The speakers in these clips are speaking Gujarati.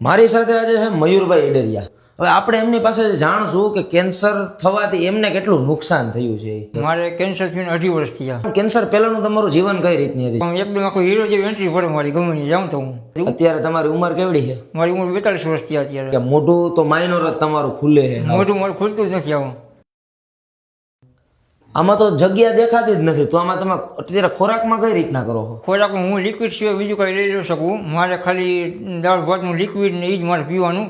મારી સાથે આજે છે મયુરભાઈ ઇડરિયા હવે આપણે એમની પાસે જાણશું કે કેન્સર થવાથી એમને કેટલું નુકસાન થયું છે. મારે કેન્સર થયું અઢી વર્ષ થયા. કેન્સર પહેલાનું તમારું જીવન કઈ રીતની હતી? એકદમ આખો હીરો જેવી એન્ટ્રી પડે મારી ગમે નહીં જાઉં તો હું. અત્યારે તમારી ઉંમર કેવડી છે? મારી ઉંમર બેતાલીસ વર્ષ થયા અત્યારે. મોઢું તો માઇનોર જ તમારું ખુલે છે. મોઢું મારું ખુલતું જ નથી આવું. આમાં તો જગ્યા દેખાતી જ નથી. તો આમાં તમે અત્યારે ખોરાકમાં કઈ રીતના કરો ખોરાક હું લિક્વિડ સિવાય બીજું કંઈ લઈ લઉં શકું. મારે ખાલી દાળ ભાતનું લિક્વિડ ને એ જ મારે પીવાનું.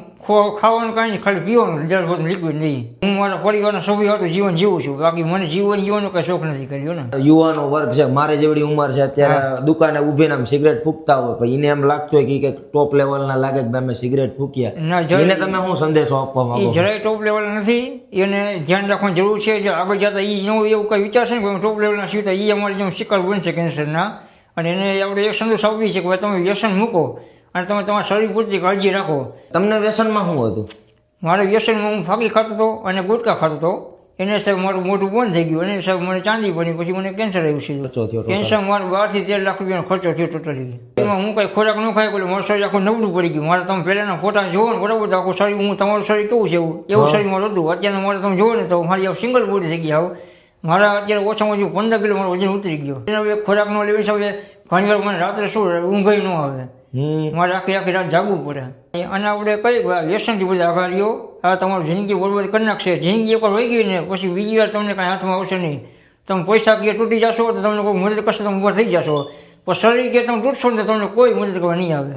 ખાવાનું કાંઈ નહીં ખાલી પીવાનું જળ લિક્વિડ નહીં. હું મારા પરિવારના સભ્યો હતું જીવન જીવું છું. બાકી મને જીવન જીવવાનો કઈ શોખ નથી કર્યો ને. યુવાનો વર્ગ છે મારે જેવડી ઉંમર છે અત્યારે દુકાને ઊભીને આમ સિગરેટ ફૂંકતા હોય પણ એને એમ લાગતું હોય કે ટોપ લેવલના લાગે કે અમે સિગરેટ ફૂંક્યા ના એને તમે શું સંદેશો આપવા માંગો જરાય ટોપ લેવલ નથી. એને ધ્યાન રાખવાની જરૂર છે. જે આગળ જતા એ નવું એવું કંઈ વિચારશે ને ટોપ લેવલના સીતા એ અમારી જેમ શિકાર બનશે કેન્સરના અને એને આપણે એક સંદેશ આપવી છે કે તમે વ્યસન મૂકો. અને તમે તમારા શરીર પૂરતી કાળજી રાખો. તમને વ્યસનમાં શું હતું? મારે વ્યસનમાં હું ફાકી ખાતો હતો અને ગુટકા ખાતો હતો. એને સાહેબ મારું મોટું બંધ થઈ ગયું. અને સાહેબ મને ચાંદી પડી પછી મને કેન્સર આવ્યું છે. કેન્સર મારે બારથી તેર લાખ રૂપિયાનો ખર્ચો થયો ટોટલી. એમાં હું કાંઈ ખોરાક ન ખાય એટલે મારું શરીર આખું નબળું પડી ગયું. મારે તમે પહેલાંના ફોટા જોવો ને બરાબર આખું શરીર હું તમારું શરીર કેવું છે એવું? એવું શરીર મારું હતું અત્યારે મારે તમે જોવો ને તો મારી સિંગલ બોડી થઈ ગયા આવું. મારા અત્યારે ઓછામાં ઓછું પંદર કિલો મારું વજન ઉતરી ગયો. ખોરાક ન લેવી છે ઘણી વાર મને રાત્રે શું ઊંઘ ન આવે. મારે આખી આખી રાત જાગવું પડે. અને આપણે કઈ વ્યસનથી બધા આઘારીઓ આ તમારું જિંદગી બરબાદ કરી નાખશે. જિંદગી એકવાર વહી ગઈ ને પછી બીજી વાર તમને કાંઈ હાથમાં આવશે નહીં. તમે પૈસા કે તૂટી જશો તો તમને કોઈ મદદ કરશે, તમે ઊભા થઈ જશો. પણ શરીર કે તમે તૂટશો ને તમને કોઈ મદદ કરવા નહીં આવે.